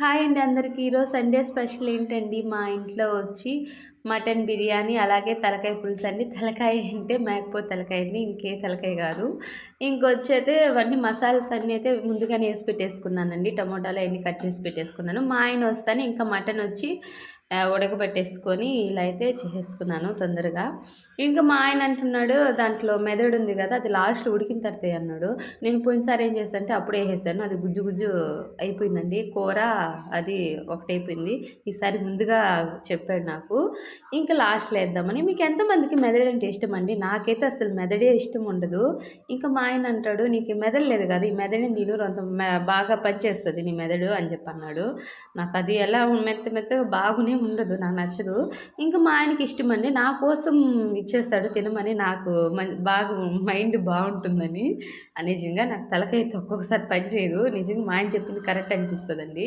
Hi అండి అందరికీ. ఈరోజు సండే స్పెషల్ ఏంటండి? మా ఇంట్లో వచ్చి మటన్ బిర్యానీ అలాగే తలకాయ పులుసు అండి. తలకాయ అంటే మేకపోతే తలకాయ అండి. ఇంకే తలకాయ కాదు. ఇంకొచ్చి అయితే అవన్నీ మసాలాస్ అన్నీ అయితే ముందుగానే వేసి పెట్టేసుకున్నానండి. టమోటాలు అన్నీ కట్ చేసి పెట్టేసుకున్నాను. మా ఆయన వస్తాను ఇంకా మటన్ వచ్చి ఉడకబెట్టేసుకొని ఇలా అయితే చేసేసుకున్నాను తొందరగా. ఇంకా మా ఆయన అంటున్నాడు దాంట్లో మెదడు ఉంది కదా అది లాస్ట్లో ఉడికిన తర్వాత అన్నాడు. నేను పోయినసారి ఏం చేస్తానంటే అప్పుడే వేసాను అది గుజ్జు గుజ్జు అయిపోయిందండి. కూర అది ఒకటైపోయింది ఈసారి ముందుగా చెప్పాడు నాకు. ఇంకా లాస్ట్లో వేద్దామని. మీకు ఎంతమందికి మెదడు అంటే ఇష్టం అండి? నాకైతే అసలు మెదడే ఇష్టం ఉండదు. ఇంకా మా ఆయన అంటాడు నీకు మెదడు లేదు కదా ఈ మెదడుని తిను అంత బాగా పనిచేస్తుంది నీ మెదడు అని చెప్పి అన్నాడు. నాకు అది ఎలా మెత్త మెత్తగా బాగునే ఉండదు నాకు నచ్చదు. ఇంకా మా ఆయనకి ఇష్టం అండి. నా కోసం ఇచ్చేస్తాడు తినమని నాకు బాగా మైండ్ బాగుంటుందని. నిజంగా నాకు తలకైతే ఒక్కొక్కసారి పని చేయదు. నిజంగా మా ఆయన చెప్పింది కరెక్ట్ అనిపిస్తుందండి.